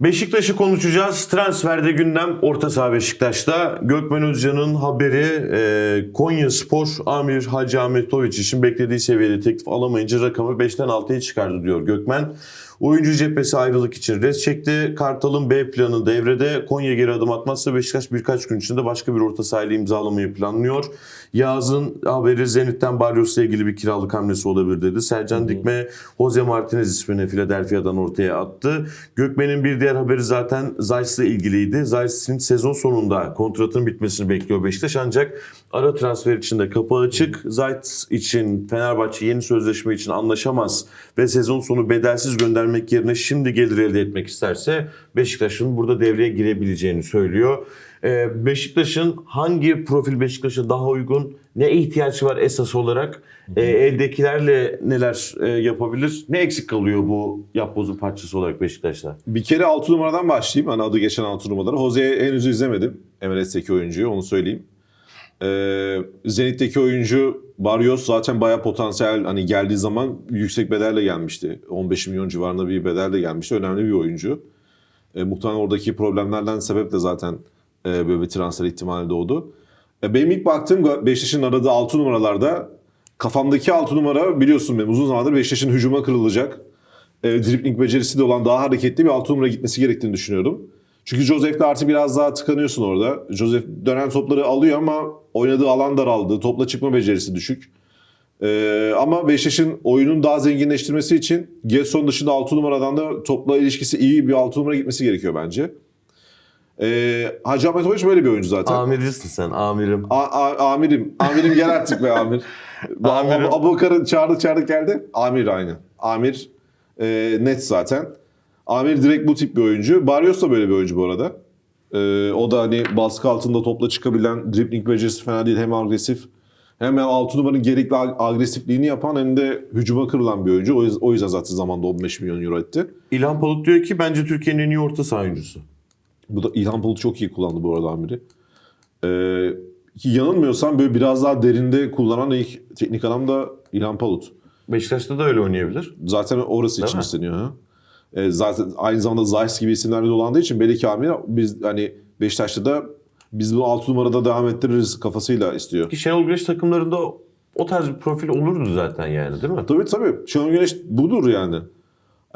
Beşiktaş'ı konuşacağız. Transferde gündem orta saha Beşiktaş'ta. Gökmen Özcan'ın haberi e, Konya Spor Amir Hacı Ahmetoviç için beklediği seviyede teklif alamayınca rakamı 5'ten 6'ya çıkardı diyor Gökmen. Oyuncu cephesi ayrılık için res çekti. Kartal'ın B planı devrede. Konya geri adım atmazsa Beşiktaş birkaç gün içinde başka bir orta sahayla imzalamayı planlıyor. Yaz'ın haberi Zenit'ten Barrios'la ilgili bir kiralık hamlesi olabilir dedi. Sercan Dikme Jose Martinez ismini Philadelphia'dan ortaya attı. Gökmen'in bir diğer haberi zaten Zayt'la ilgiliydi. Zayt'in sezon sonunda kontratının bitmesini bekliyor Beşiktaş ancak ara transfer için de kapı açık. Zayt için Fenerbahçe yeni sözleşme için anlaşamaz ve sezon sonu bedelsiz göndermek yerine şimdi gelir elde etmek isterse Beşiktaş'ın burada devreye girebileceğini söylüyor. Ee, Beşiktaş'ın hangi profil Beşiktaş'a daha uygun, ne ihtiyaç var esas olarak, Ee, eldekilerle neler e, yapabilir, ne eksik kalıyor bu yapbozu parçası olarak Beşiktaş'ta? Bir kere 6 numaradan başlayayım. Hani adı geçen 6 numaraları. Jose'yi henüz izlemedim. MLS'teki oyuncuyu onu söyleyeyim. Ee, Zenit'teki oyuncu Barrios zaten bayağı potansiyel hani geldiği zaman yüksek bedelle gelmişti. 15 milyon civarında bir bedelle gelmişti. Önemli bir oyuncu. E, muhtemelen oradaki problemlerden sebep de zaten e, böyle bir transfer ihtimali doğdu. E, benim ilk baktığım Beşiktaş'ın aradığı 6 numaralarda kafamdaki 6 numara biliyorsun benim uzun zamandır Beşiktaş'ın hücuma kırılacak. E, dribling becerisi de olan daha hareketli bir 6 numara gitmesi gerektiğini düşünüyorum. Çünkü Josef'le artık biraz daha tıkanıyorsun orada. Josef dönen topları alıyor ama oynadığı alan daraldı. Topla çıkma becerisi düşük. Ee, ama Beşiktaş'ın oyunun daha zenginleştirmesi için Gerson dışında 6 numaradan da topla ilişkisi iyi bir 6 numara gitmesi gerekiyor bence. Ee, Hacı Ahmetoviç böyle bir oyuncu zaten. Amircisin sen, amirim. A- a- amirim. Amirim gel artık be amir. Amirim. Abu, Abu Bakar'ın çağırdı çağırdı geldi. Amir aynı. Amir e, net zaten. Amir direkt bu tip bir oyuncu. Barrios da böyle bir oyuncu bu arada. E, o da hani baskı altında topla çıkabilen, dribbling becerisi fena değil. Hem agresif hem 6 numaranın gerekli ag- agresifliğini yapan hem de hücuma kırılan bir oyuncu. O yüzden, o yüzden zaten zamanda 15 milyon euro etti. İlhan Palut diyor ki bence Türkiye'nin en iyi orta saha oyuncusu. Bu da İlhan Bulut çok iyi kullandı bu arada Amir'i. Ee, ki yanılmıyorsam böyle biraz daha derinde kullanan ilk teknik adam da İlhan Palut. Beşiktaş'ta da öyle oynayabilir. Zaten orası Değil için mi? isteniyor. Ha? Ee, zaten aynı zamanda Zayt gibi isimlerle dolandığı için belki Amir biz hani Beşiktaş'ta da biz bu 6 numarada devam ettiririz kafasıyla istiyor. Ki Şenol Güneş takımlarında o tarz bir profil olurdu zaten yani değil mi? Tabii tabii. Şenol Güneş budur yani.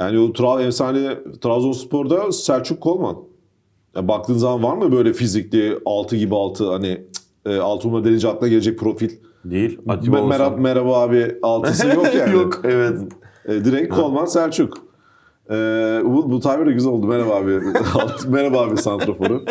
Yani o Tra efsane Trabzonspor'da Selçuk Kolman. Ya baktığın zaman var mı böyle fizikli 6 gibi 6 hani e, 6 numara denince aklına gelecek profil. Değil. Atiba Me- olsa. merhaba, merhaba abi altısı yok yani. Yok evet. E, direkt Kolman Selçuk. E, bu, bu tabir de güzel oldu. Merhaba abi. merhaba abi santraforu.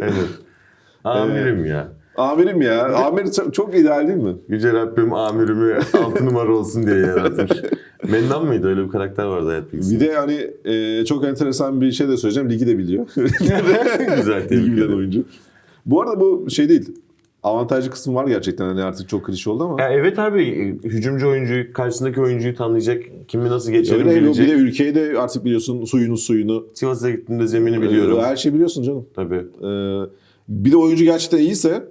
evet. Amirim ya. Amirim ya. Amir çok, çok ideal değil mi? Yüce Rabbim amirimi 6 numara olsun diye yaratmış. Mendan mıydı? Öyle bir karakter vardı hayat Bir bilgisinde. de hani e, çok enteresan bir şey de söyleyeceğim. Ligi de biliyor. Güzel Ligi tebrik bilen ederim. oyuncu. Bu arada bu şey değil. Avantajlı kısmı var gerçekten. Hani artık çok klişe oldu ama. Ya evet abi hücumcu oyuncuyu, karşısındaki oyuncuyu tanıyacak, kimi nasıl geçelim Öyle bir bilecek. de ülkeyi de artık biliyorsun suyunu suyunu. Sivas'a gittiğimde zemini biliyorum. Her şeyi biliyorsun canım. Tabii. Ee, bir de oyuncu gerçekten iyiyse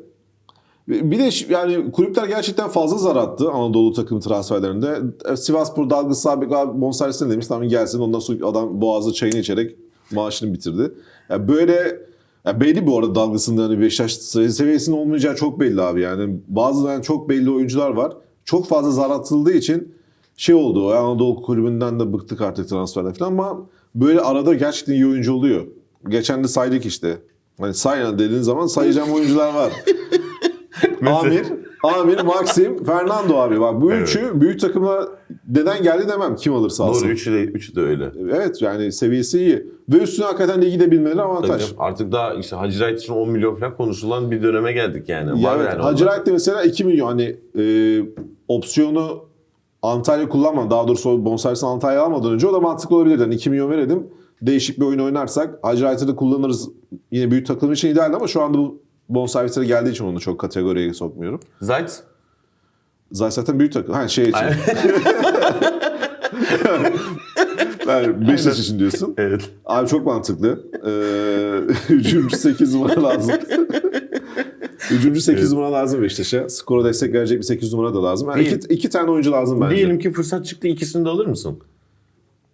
bir de yani kulüpler gerçekten fazla zar attı Anadolu takım transferlerinde. E, Sivasspor dalgası sabit bonservisine demiş tamam gelsin ondan sonra adam boğazı çayını içerek maaşını bitirdi. Yani böyle ya belli bu arada dalgasında hani Beşiktaş seviyesinin olmayacağı çok belli abi yani. Bazı yani çok belli oyuncular var. Çok fazla zar atıldığı için şey oldu. Anadolu kulübünden de bıktık artık transferden falan ama böyle arada gerçekten iyi oyuncu oluyor. Geçen de saydık işte. Hani say yani dediğin zaman sayacağım oyuncular var. Amir, Amir, Maxim, Fernando abi. Bak bu Evet. üçü büyük takıma neden geldi demem. Kim alırsa alsın. Doğru üçü de, üçü de öyle. Evet yani seviyesi iyi. Ve üstüne hakikaten ligi de bilmeleri Tabii avantaj. canım. Artık daha işte Hacı Wright için 10 milyon falan konuşulan bir döneme geldik yani. Ya Var evet, yani Hacı. Wright de mesela 2 milyon hani e, opsiyonu Antalya kullanmadan daha doğrusu bonservisini Antalya almadan önce o da mantıklı olabilir. Yani 2 milyon verelim değişik bir oyun oynarsak Hacı Wright'ı da kullanırız. Yine büyük takım için idealdi ama şu anda bu bonservisleri geldiği için onu çok kategoriye sokmuyorum. Zayt Zaten zaten büyük takım. Ha şey için. yani Beşiktaş için diyorsun. Evet. Abi çok mantıklı. Ee, hücumcu 8 numara lazım. hücumcu 8 numara lazım Beşiktaş'a. Skora destek verecek bir 8 numara da lazım. Yani Değil. iki, iki tane oyuncu lazım bence. Diyelim ki fırsat çıktı ikisini de alır mısın?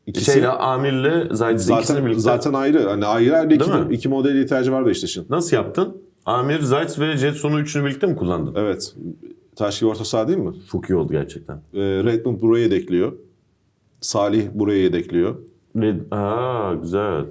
İkisi Şeyle Amir'le ikisini zaten birlikte. zaten ayrı. Hani ayrı ayrı iki, iki model ihtiyacı var Beşiktaş'ın. Nasıl yaptın? Amir, Zayt ve Jetson'u üçünü birlikte mi kullandın? Evet. Taş gibi orta saha değil mi? Çok iyi oldu gerçekten. Ee, Redmond buraya yedekliyor. Salih buraya yedekliyor. Red... Aa güzel.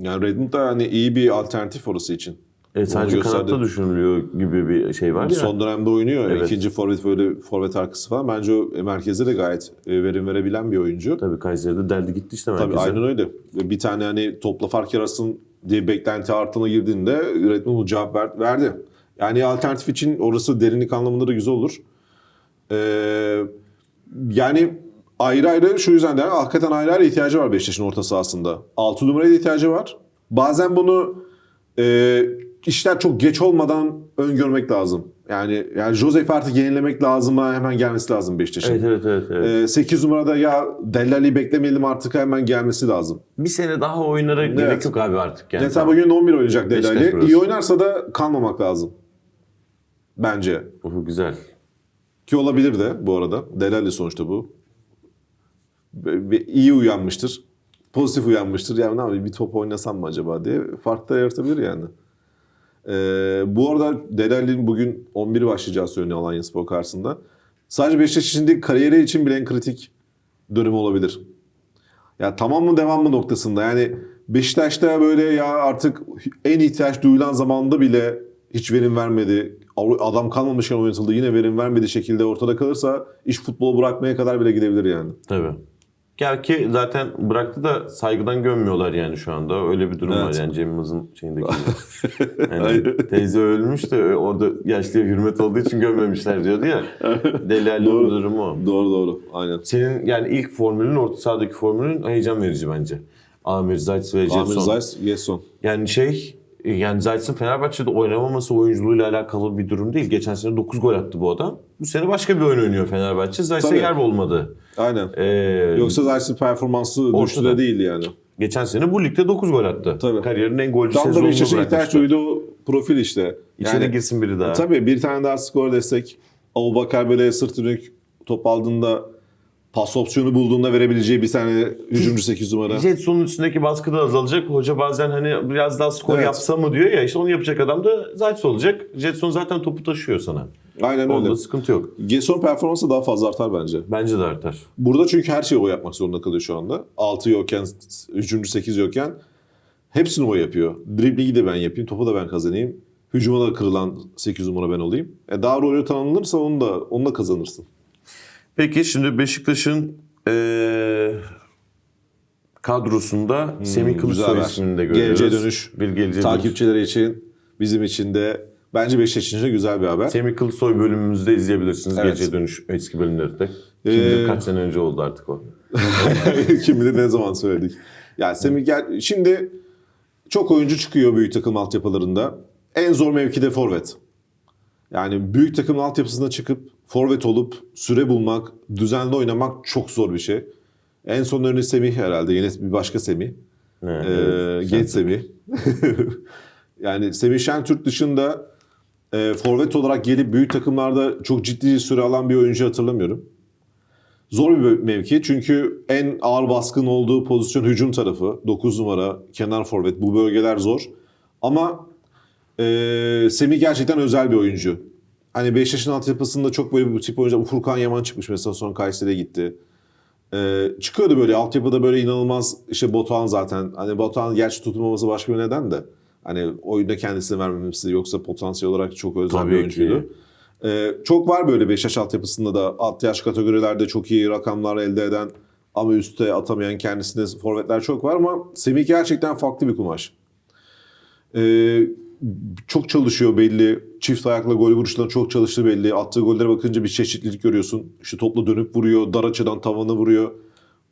Yani Redmond da hani iyi bir alternatif orası için. E, sadece kanatta düşünülüyor gibi bir şey var ya. Son dönemde oynuyor. Evet. İkinci forvet böyle forvet arkası falan. Bence o merkezde de gayet e, verim verebilen bir oyuncu. Tabii Kayseri'de deldi gitti işte Tabii merkeze. aynen öyle. Bir tane hani topla fark yarasın diye beklenti artına girdiğinde Redmond cevap ver- verdi. Yani alternatif için orası derinlik anlamında da güzel olur. Ee, yani ayrı ayrı şu yüzden de hakikaten ayrı ayrı ihtiyacı var Beşiktaş'ın orta sahasında. 6 numaraya da ihtiyacı var. Bazen bunu e, işler çok geç olmadan öngörmek lazım. Yani yani Josef artık yenilemek lazım ha, hemen gelmesi lazım Beşiktaş'ın. Evet evet evet. evet. 8 numarada ya Dellali'yi beklemeyelim artık hemen gelmesi lazım. bir sene daha oynara gerek yok abi artık yani. Mesela bugün 11 oynayacak Dellali. İyi oynarsa da kalmamak lazım. Bence. Oh, güzel. Ki olabilir de bu arada. Dellali sonuçta bu. İyi uyanmıştır. Pozitif uyanmıştır. Yani ne yapayım bir top oynasam mı acaba diye fark da yaratabilir yani. Ee, bu arada Delali'nin bugün 11 başlayacağı söyleniyor Alanya Spor karşısında. Sadece Beşiktaş için değil kariyeri için bile en kritik dönemi olabilir. Ya tamam mı devam mı noktasında. Yani Beşiktaş'ta böyle ya artık en ihtiyaç duyulan zamanda bile hiç verim vermedi. Adam kalmamışken oynatıldı yine verim vermediği şekilde ortada kalırsa iş futbolu bırakmaya kadar bile gidebilir yani. Tabii. Gel ki zaten bıraktı da saygıdan gömmüyorlar yani şu anda. Öyle bir durum Evet. var yani Cem Yılmaz'ın şeyindeki. Yani teyze ölmüş de orada yaşlıya hürmet olduğu için gömmemişler diyordu ya. Delali Doğru. durumu o. Doğru doğru aynen. Senin yani ilk formülün, orta sahadaki formülün heyecan verici bence. Amir, Zayt ve Amir Jetson. Zayt, Getson. Yani şey yani Zayt'ın Fenerbahçe'de oynamaması oyunculuğuyla alakalı bir durum değil. Geçen sene 9 gol attı bu adam. Bu sene başka bir oyun oynuyor Fenerbahçe. Zayt'e yer olmadı. Aynen. Ee, Yoksa Zayt'ın performansı düştü değil yani. geçen sene bu ligde 9 gol attı. Tabii. Kariyerinin en golcü Tam da sezonunu Beşiktaş'ın ihtiyaç bırakmıştı. duyduğu profil işte. Yani, girsin biri daha. tabii bir tane daha skor destek. Abubakar böyle sırt dönük top aldığında pas opsiyonu bulduğunda verebileceği bir tane hücumcu 8 numara. Jetson'un üstündeki baskı da azalacak. Hoca bazen hani biraz daha skor Evet. yapsa mı diyor ya işte onu yapacak adam da Zayt olacak. Jetson zaten topu taşıyor sana. Aynen öyle. Onda sıkıntı yok. Getson performansı daha fazla artar bence. Bence de artar. Burada çünkü her şeyi o yapmak zorunda kalıyor şu anda. 6 yokken, hücumcu 8 yokken hepsini o yapıyor. Driblingi de ben yapayım, topu da ben kazanayım. Hücuma da kırılan 8 numara ben olayım. E daha rolü tanımlanırsa onu da, onu da kazanırsın. Peki şimdi Beşiktaş'ın eee kadrosunda Semih Hmm, güzel Kılıçsoy ismini de görüyoruz. Geleceğe dönüş. Bir geleceğe dönüş. Takipçileri için, bizim için de bence Beşiktaş için de güzel bir haber. Semih Kılıçsoy bölümümüzde izleyebilirsiniz. Evet. Geleceğe dönüş eski bölümleri de. Kim bilir Ee, kaç sene önce oldu artık o. Kim bilir ne zaman söyledik. Yani Semih gel şimdi çok oyuncu çıkıyor büyük takım altyapılarında. En zor mevkide forvet. Yani büyük takım altyapısına çıkıp forvet olup süre bulmak, düzenli oynamak çok zor bir şey. En son örneği Semih herhalde. Yine bir başka Semih. He, Ee, evet. genç Semih. yani Semih Şentürk dışında e, forvet olarak gelip büyük takımlarda çok ciddi süre alan bir oyuncu hatırlamıyorum. Zor bir mevki çünkü en ağır baskın olduğu pozisyon hücum tarafı. 9 numara, kenar forvet. Bu bölgeler zor. Ama e, Semih gerçekten özel bir oyuncu. Hani Beşiktaş'ın altyapısında çok böyle bu tip oyuncular. Furkan Yaman çıkmış mesela son Kayseri'ye gitti. Ee, çıkıyordu böyle altyapıda böyle inanılmaz işte Batuhan zaten. Hani Batuhan gerçi tutulmaması başka bir neden de. Hani oyunda kendisine vermemesi yoksa potansiyel olarak çok özel Tabii bir oyuncuydu. ki. Ee, çok var böyle Beşiktaş altyapısında da alt yaş kategorilerde çok iyi rakamlar elde eden ama üste atamayan kendisinde forvetler çok var ama Semih gerçekten farklı bir kumaş. Ee, çok çalışıyor belli. Çift ayakla gol vuruşlarına çok çalıştı belli. Attığı gollere bakınca bir çeşitlilik görüyorsun. İşte topla dönüp vuruyor, dar açıdan tavanı vuruyor.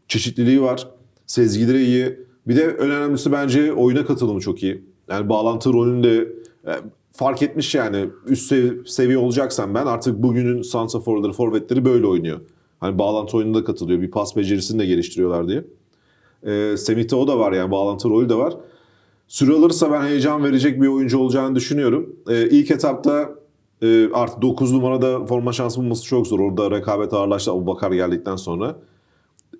Çeşitliliği var. Sezgileri iyi. Bir de en önemlisi bence oyuna katılımı çok iyi. Yani bağlantı rolünde e, fark etmiş yani. Üst sev- seviye olacaksan ben artık bugünün santraforları, forvetleri böyle oynuyor. Hani bağlantı oyununda katılıyor. Bir pas becerisini de geliştiriyorlar diye. E, Semih'te o da var yani bağlantı rolü de var. Süre alırsa ben heyecan verecek bir oyuncu olacağını düşünüyorum. Ee, ilk etapta e, artık 9 numarada forma şansı bulması çok zor. Orada rekabet ağırlaştı Abu Bakar geldikten sonra.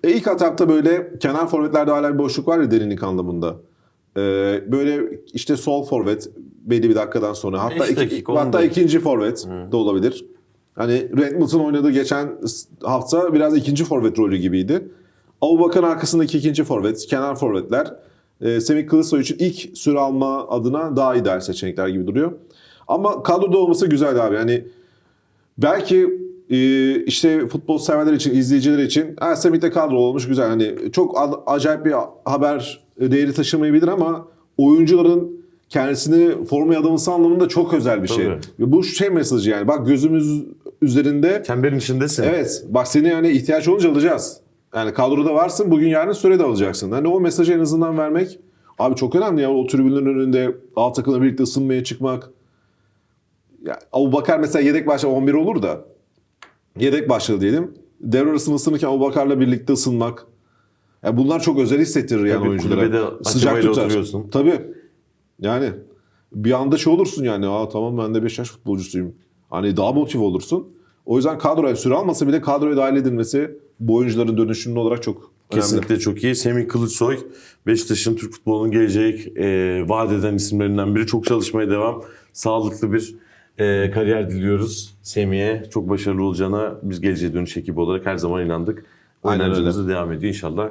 E, ilk etapta böyle kenar forvetlerde hala bir boşluk var ya derinlik anlamında. E, böyle işte sol forvet belli bir dakikadan sonra hatta iki- dakika, hatta ikinci forvet de olabilir. Hani Redmond'un oynadığı geçen hafta biraz ikinci forvet rolü gibiydi. Abubakar'ın arkasındaki ikinci forvet, kenar forvetler e, Semih Kılıçsoy için ilk süre alma adına daha ideal seçenekler gibi duruyor. Ama kadroda olması güzel abi. Yani belki işte futbol severler için, izleyiciler için ha, Semih de kadro olmuş güzel. Hani çok acayip bir haber değeri taşımayabilir ama oyuncuların kendisini formaya adaması anlamında çok özel bir şey. Tabii. Bu şey mesajı yani. Bak gözümüz üzerinde Çemberin içindesin. Evet. Bak seni yani ihtiyaç olunca alacağız. Yani kadroda varsın bugün yarın süre de alacaksın. Hani o mesajı en azından vermek abi çok önemli ya. O tribünlerin önünde A takımla birlikte ısınmaya çıkmak. Ya Abu Bakar mesela yedek başla 11 olur da yedek başladı diyelim. Devre arasında ısınırken Abu Bakar'la birlikte ısınmak. Ya bunlar çok özel hissettirir yani Tabii, oyunculara. Sıcak tutar. oturuyorsun. Tabii. Yani bir anda şey olursun yani. Aa tamam ben de Beşiktaş futbolcusuyum. Hani daha motive olursun. O yüzden kadroya süre almasa bile kadroya dahil edilmesi bu oyuncuların dönüşümlü olarak çok önemli. Kesinlikle çok iyi. Semih Kılıçsoy Beşiktaş'ın Türk futbolunun gelecek e, vaat eden isimlerinden biri. Çok çalışmaya devam. Sağlıklı bir e, kariyer diliyoruz Semih'e. Çok başarılı olacağına biz geleceğe dönüş ekibi olarak her zaman inandık. Aynen Oynancımız da devam ediyor. İnşallah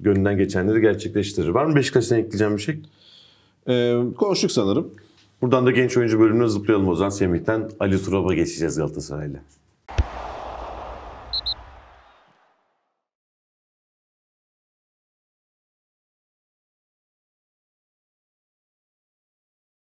gönlünden geçenleri gerçekleştirir. Var mı Beşiktaş'tan ekleyeceğim bir şey? Ee, konuştuk sanırım. Buradan da genç oyuncu bölümüne zıplayalım o zaman. Semih'ten Ali Turab'a geçeceğiz Galatasaray'la.